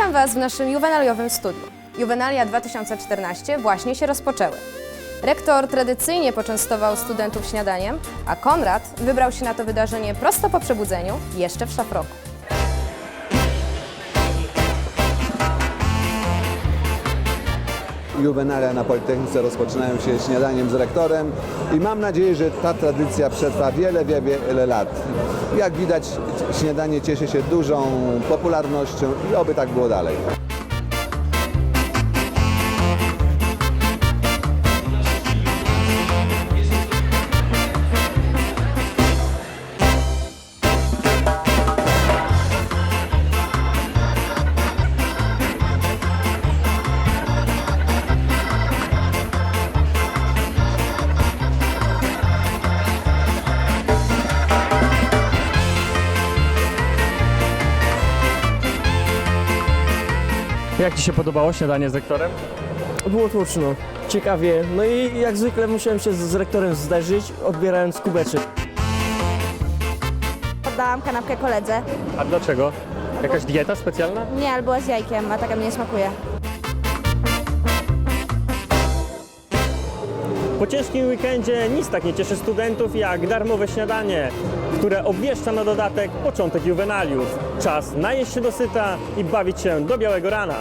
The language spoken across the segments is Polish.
Witam Was w naszym juwenaliowym studiu. Juwenalia 2014 właśnie się rozpoczęły. Rektor tradycyjnie poczęstował studentów śniadaniem, a Konrad wybrał się na to wydarzenie prosto po przebudzeniu, jeszcze w szafroku. Juwenalia na Politechnice rozpoczynają się śniadaniem z rektorem i mam nadzieję, że ta tradycja przetrwa wiele, wiele, wiele lat. Jak widać, śniadanie cieszy się dużą popularnością i oby tak było dalej. Jak Ci się podobało śniadanie z rektorem? Było tłoczno, ciekawie. No i jak zwykle musiałem się z, z rektorem zderzyć, odbierając kubeczek. Poddałam kanapkę koledze. A dlaczego? Jakaś dieta specjalna? Nie, ale była z jajkiem, a taka mi nie smakuje. Po ciężkim weekendzie nic tak nie cieszy studentów jak darmowe śniadanie, które obwieszcza na dodatek początek juwenaliów. Czas najeść się dosyta i bawić się do białego rana.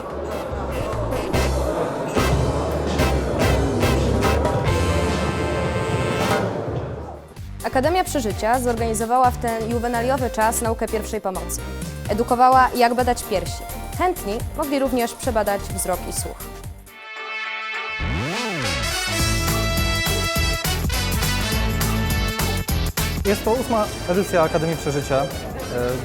Akademia Przeżycia zorganizowała w ten juwenaliowy czas naukę pierwszej pomocy. Edukowała, jak badać piersi. Chętni mogli również przebadać wzrok i słuch. Jest to ósma edycja Akademii Przeżycia. E,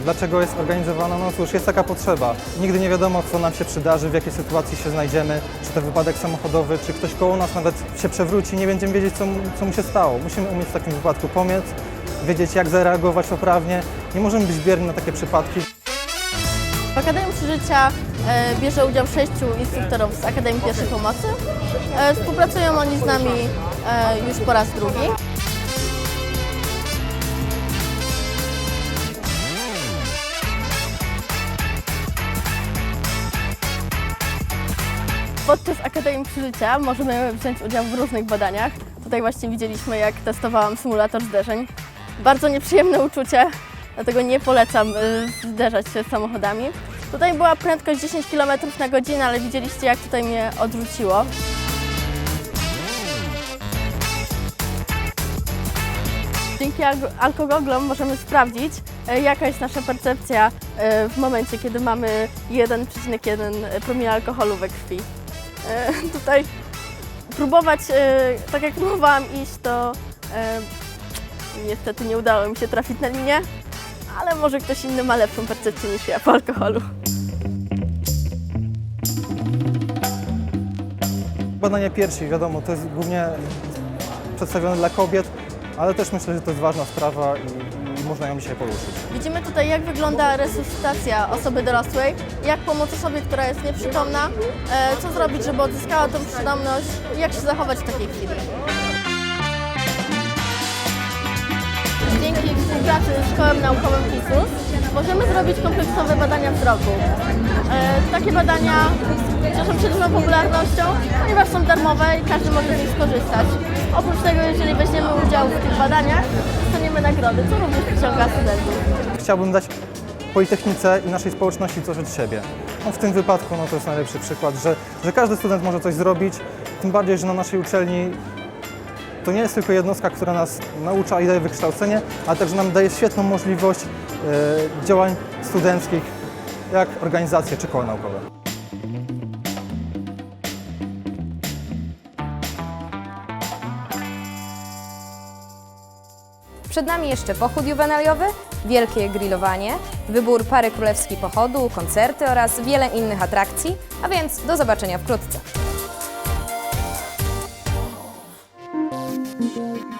Dlaczego jest organizowana? No cóż, jest taka potrzeba. Nigdy nie wiadomo, co nam się przydarzy, w jakiej sytuacji się znajdziemy, czy to wypadek samochodowy, czy ktoś koło nas nawet się przewróci, nie będziemy wiedzieć, co, mu- co mu się stało. Musimy umieć w takim wypadku pomóc, wiedzieć, jak zareagować poprawnie. Nie możemy być bierni na takie przypadki. W Akademii Przeżycia e, bierze udział sześciu instruktorów z Akademii Pierwszej Pomocy. E, współpracują oni z nami już po raz drugi. Podczas Akademii Przeżycia możemy wziąć udział w różnych badaniach. Tutaj właśnie widzieliśmy, jak testowałam symulator zderzeń. Bardzo nieprzyjemne uczucie, dlatego nie polecam y, zderzać się z samochodami. Tutaj była prędkość 10 km na godzinę, ale widzieliście, jak tutaj mnie odrzuciło. Dzięki alkogoglom możemy sprawdzić, e, jaka jest nasza percepcja e, w momencie, kiedy mamy 1,1 promila alkoholu we krwi. E, Tutaj próbować, e, tak jak próbowałam iść, to e, niestety nie udało mi się trafić na linię, ale może ktoś inny ma lepszą percepcję niż ja po alkoholu. Badania piersi, wiadomo, to jest głównie przedstawione dla kobiet, ale też myślę, że to jest ważna sprawa i, można ją dzisiaj poruszyć. Widzimy tutaj, jak wygląda resuscytacja osoby dorosłej, jak pomóc osobie, która jest nieprzytomna, e, co zrobić, żeby odzyskała tą przytomność i jak się zachować w takiej chwili. Dzięki współpracy z Kołem Naukowym KISUS możemy zrobić kompleksowe badania wzroku. E, takie badania cieszą się dużą popularnością, ponieważ są darmowe i każdy może z nich skorzystać. Oprócz tego, jeżeli weźmiemy udział w tych badaniach, dostaniemy nagrody, co również przyciąga studentów. Chciałbym dać Politechnice i naszej społeczności coś od siebie. No, w tym wypadku no, to jest najlepszy przykład, że, że każdy student może coś zrobić, tym bardziej, że na naszej uczelni to nie jest tylko jednostka, która nas naucza i daje wykształcenie, ale także nam daje świetną możliwość e, działań studenckich, jak organizacje czy koła naukowe. Przed nami jeszcze pochód juwenaliowy, wielkie grillowanie, wybór pary królewskiej pochodu, koncerty oraz wiele innych atrakcji, a więc do zobaczenia wkrótce. Thank you.